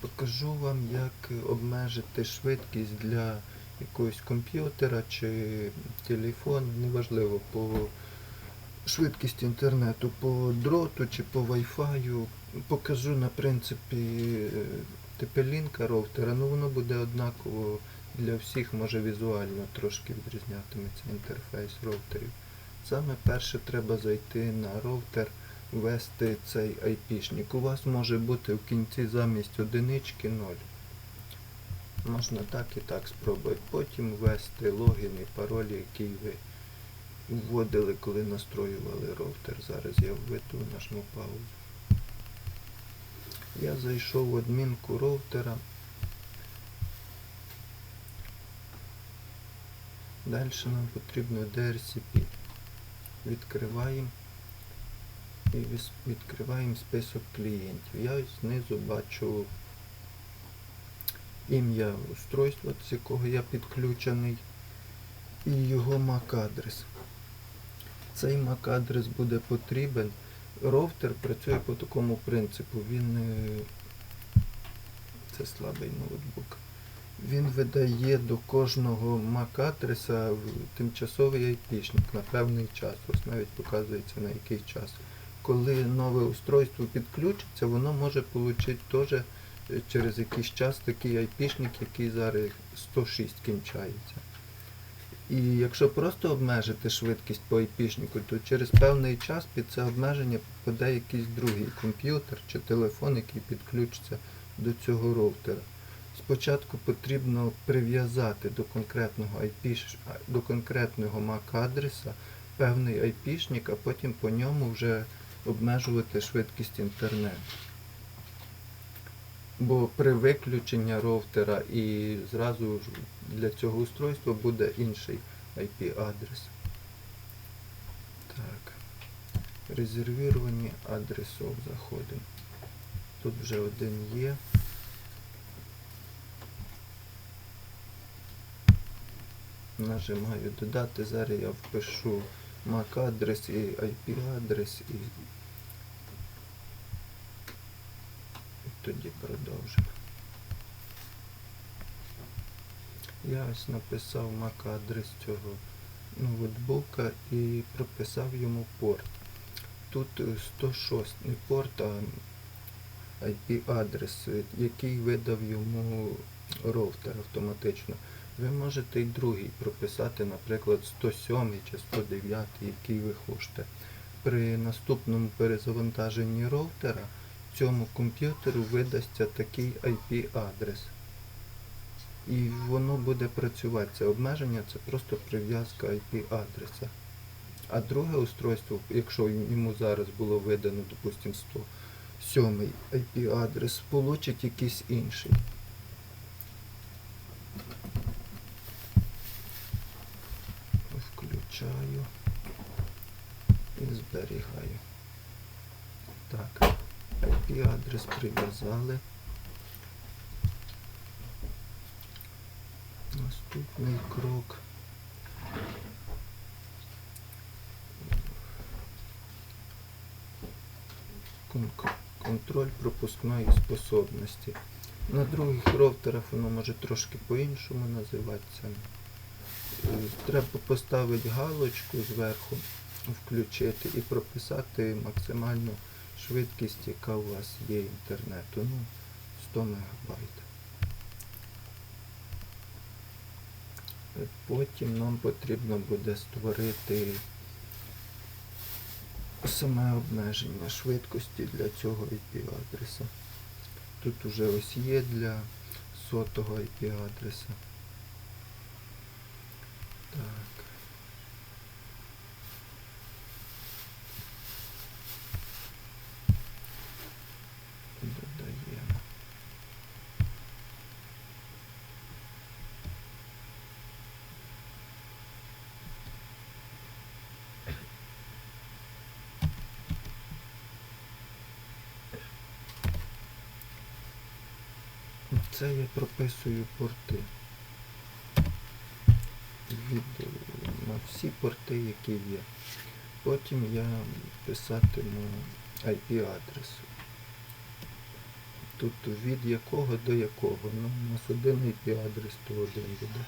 Покажу вам, як обмежити швидкість для якогось комп'ютера чи телефон, неважливо, по швидкості інтернету, по дроту чи по Wi-Fi. Покажу на принципі е, тепелінка роутера, ну воно буде однаково для всіх, може візуально трошки відрізнятиметься інтерфейс роутерів. Саме перше треба зайти на роутер, ввести цей IP-шник. У вас може бути в кінці замість одинички 0. Можна так і так спробувати. Потім ввести логін і пароль, який ви вводили, коли настроювали роутер. Зараз я введу, нажму паузу. Я зайшов в адмінку роутера. Далі нам потрібно DRCP. Відкриваємо і відкриваємо список клієнтів. Я знизу бачу ім'я устройства, з якого я підключений, і його MAC-адрес. Цей MAC-адрес буде потрібен. Роутер працює по такому принципу. Він е, це слабий ноутбук. Він видає до кожного MAC-адреса тимчасовий айпішник на певний час. Ось навіть показується на який час. Коли нове устройство підключиться, воно може отримати теж е, через якийсь час такий айпішник, який зараз 106 кінчається. І якщо просто обмежити швидкість по айпішнику, то через певний час під це обмеження попаде якийсь другий комп'ютер чи телефон, який підключиться до цього роутера. Спочатку потрібно прив'язати до конкретного IP, до конкретного MAC-адреса певний айпішник, а потім по ньому вже обмежувати швидкість інтернету. Бо при виключенні роутера і зразу для цього устройства буде інший IP-адрес. Так. Резервіровані адресов заходимо. Тут вже один є. Нажимаю додати. Зараз я впишу MAC-адрес і IP-адрес і тоді продовжимо. Я ось написав MAC-адрес цього ноутбука і прописав йому порт. Тут е, 106 не порт, а IP-адрес, який видав йому роутер автоматично. Ви можете і другий прописати, наприклад, 107 чи 109, який ви хочете. При наступному перезавантаженні роутера цьому комп'ютеру видасться такий IP-адрес. І воно буде працювати. Це обмеження, це просто прив'язка IP-адреса. А друге устройство, якщо йому зараз було видано, допустимо, 107 IP-адрес, получить якийсь інший. Включаю і зберігаю. Так, IP-адрес прив'язали. Наступний крок. Контроль пропускної способності. На других роутерах воно може трошки по-іншому називатися. Треба поставити галочку зверху, включити і прописати максимальну швидкість, яка у вас є інтернету. Ну, 100 мегабайт. Е, Потім нам потрібно буде створити саме обмеження швидкості для цього IP-адреса. Тут уже ось є для сотого IP-адреса. Так. Додаємо. Це я прописую порти. Від, е, на всі порти, які є. Потім я писатиму IP-адрес. тут від якого до якого. Ну, у нас один IP-адрес, то один буде.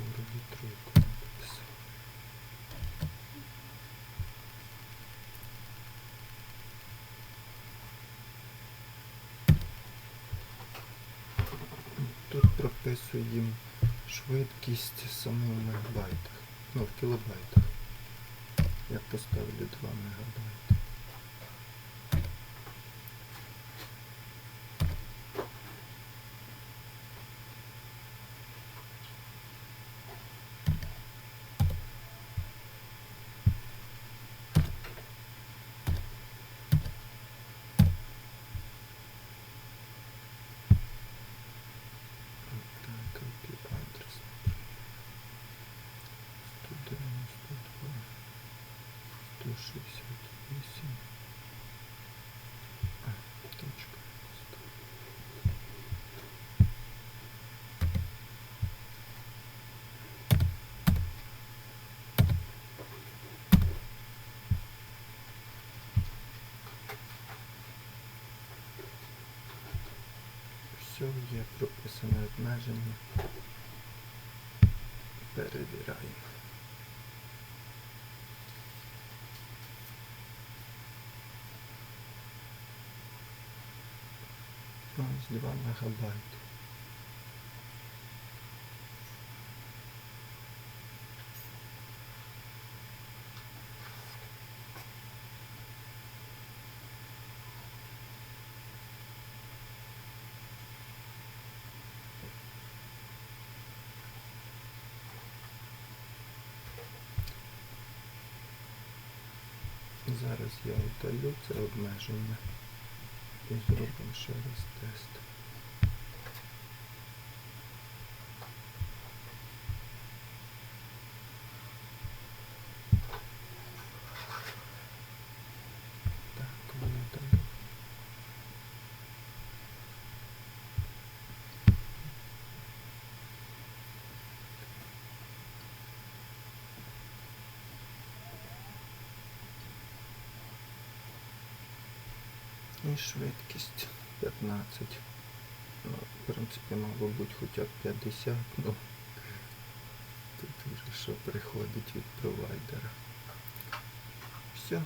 Я вроді тройку написав. Тут прописуємо швидкість саме в мегабайтах. Ну, в кілобайтах. Я поставлю 2 мегабайти. Так, IP-адрес. 192, 168. А, точка. Все, є прописане обмеження. Перевіряємо. Ось 2 мегабайти. Зараз я удалю це обмеження і зробимо ще раз тест. Так, видалю. І швидкість 15. Ну, в принципі, мало бути хоча б 50, ну тут вже що приходить від провайдера. Все.